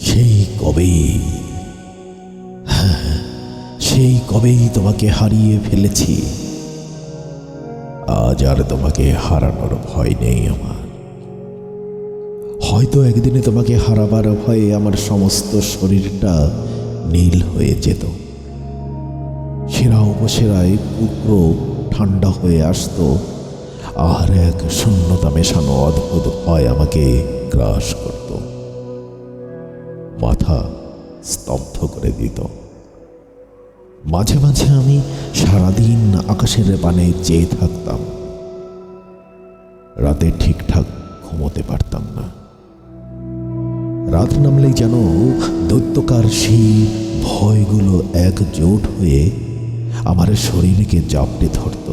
সেই কবেই হ্যাঁ সেই কবেই তোমাকে হারিয়ে ফেলেছি। আজ আর তোমাকে হারানোর ভয় নেই আমার। হয়তো একদিনে তোমাকে হারাবার ভয়ে আমার সমস্ত শরীরটা নীল হয়ে যেত। সেরা উপসেরায় পুত্র ঠান্ডা হয়ে আসতো। আর এক শূন্যতা মেশানো অদ্ভুত ভয় আমাকে গ্রাস করত। মাথা স্তব্ধ করে দিত। মাঝে মাঝে আমি সারাদিন আকাশের পানে চেয়ে থাকতাম। রাতে ঠিকঠাক ঘুমোতে পারতাম না। রাত নামলেই যেন দৈত্যকার সেই ভয়গুলো একজোট হয়ে আমার শরীরকে জাপটে ধরত।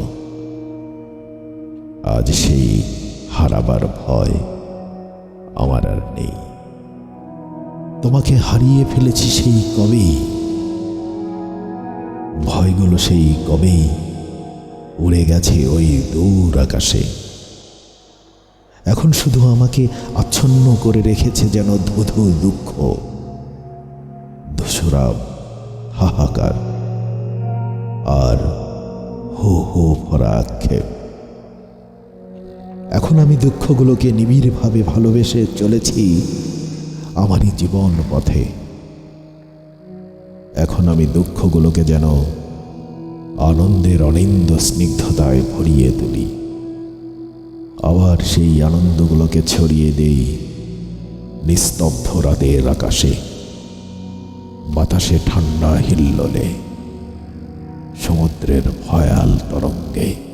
আজ সেই হারাবার ভয় আমার আর নেই। তোমাকে হারিয়ে ফেলেছি সেই কবেই। ভয়গুলো সেই কবেই উড়ে গেছে ওই দূর আকাশে। এখন শুধু আমাকে আচ্ছন্ন করে রেখেছে যেন ধুধু দুঃখ। ধূসরাব হাহাকার, আর হো হো ভরা আক্ষেপ। এখন আমি দুঃখগুলোকে নিবিড়ভাবে ভালোবেসে চলেছি। আমারই জীবন পথে। এখন আমি দুঃখগুলোকে যেন আনন্দের অনিন্দ স্নিগ্ধতায় ভরিয়ে তুলি। আবার সেই আনন্দগুলোকে ছড়িয়ে দেই নিস্তব্ধ রাতের আকাশে, বাতাসে ঠান্ডা হিল্লোলে, সমুদ্রের ভয়াল তরঙ্গে।